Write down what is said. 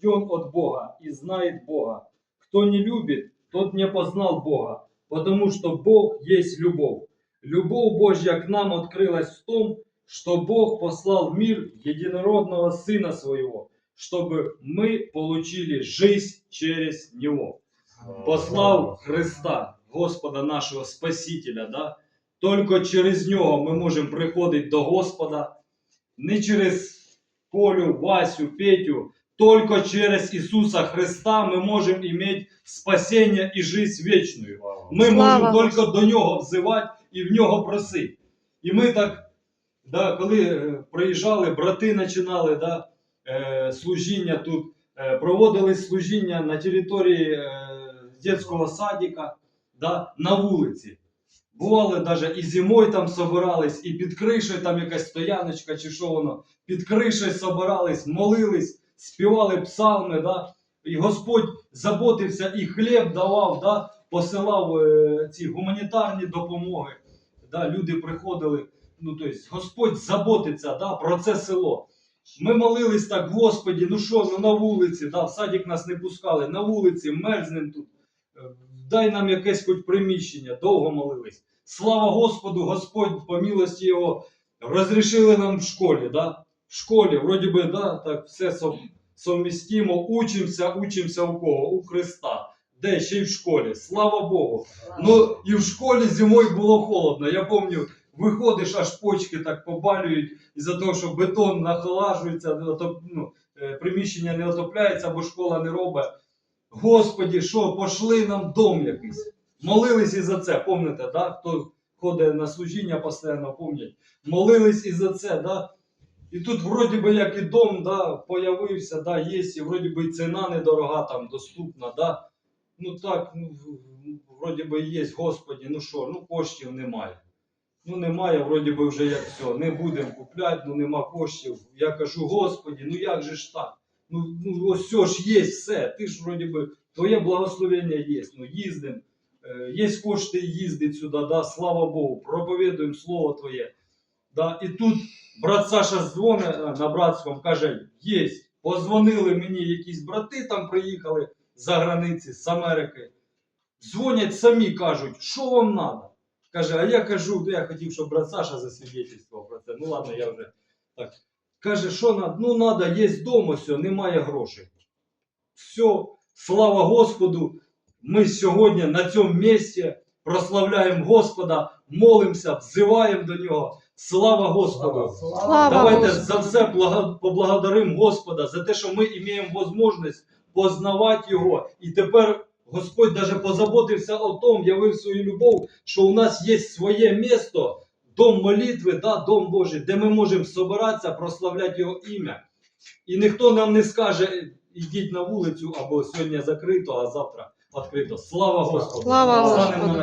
рожден от Бога и знает Бога. Кто не любит, тот не познал Бога, потому что Бог есть любовь. Любовь Божья к нам открылась в том, что Бог послал в мир единородного Сына Своего, чтобы мы получили жизнь через Него. Послав Христа, Господа нашого Спасителя, да? Только через нього ми можемо приходити до Господа, не через Колю, Васю, Петю, только через Ісуса Христа ми можемо иметь спасення і жизнь вечную. Ми Слава можемо тільки до нього взивати і в нього просити. І ми так, да, коли е, приїжджали, брати починали да, е, служіння тут, е, проводили служіння на території дитячого садика, да, на вулиці. Бували навіть і зимою там собирались, і під кришею там якась стояночка чи що воно, під кришею собирались, молились, співали псалми, да, і Господь заботився і хліб давав, да, посилав е, ці гуманітарні допомоги. Да, люди приходили. Ну, тобто, Господь заботиться да, про це село. Ми молились так, Господі, ну що, ну на вулиці, да, в садик нас не пускали, на вулиці, мерзнем тут. Е, Дай нам якесь хоч приміщення, довго молились. Слава Господу, Господь по милості Його розрішили нам в школі. Да? В школі, вроді би, да, так все сов- совмістимо, учимося, учимося у кого? У Христа. Де ще й в школі. Слава Богу. Ну і в школі зимою було холодно. Я пам'ятаю, виходиш, аж почки так побалюють із-за того, що бетон нахолажується, не отоп- ну, е, приміщення не отопляється, бо школа не робить. Господі, що, пошли нам дом якийсь. Молились і за це, пам'ятаєте, да? хто ходить на служіння постійно, пам'ятають. Молились і за це, да? І тут вроді би як і дом да, появився, да, є, і вроді би ціна недорога там доступна, да? ну так, ну, вроді би є, Господі, ну що, ну коштів немає. Ну немає, вроді би вже як все, не будемо купляти, ну нема коштів. Я кажу, Господі, ну як же ж так? Ну, ну ось все ж є все. Ти ж вроді би, твоє благословення є. Ну їздимо, е, є кошти їздити сюди, да, слава Богу, проповідуємо Слово Твоє. Да, і тут брат Саша дзвонить е, на братському, каже, є, позвонили мені якісь брати там приїхали за границі, з Америки. Дзвонять самі кажуть, що вам треба? Каже, а я кажу, ну я хотів, щоб брат Саша засвідчивствував про це. Ну ладно, я вже так. Каже, що надо? Ну надо, є дома, все, немає грошей. Все, слава Господу. Ми сьогодні на цьому місці прославляємо Господа, молимося, взиваємо до нього. Слава Господу! Слава Давайте Господу. за все благо- поблагодаримо Господа, за те, що ми маємо можливість познавати Його. І тепер Господь даже позаботився о том, явив свою любов, що у нас є своє місто, дом молитви, да, дом Божий, де ми можемо собиратися, прославляти Його ім'я. І ніхто нам не скаже, ідіть на вулицю, або сьогодні закрито, а завтра відкрито. Слава Господу! Слава Господу!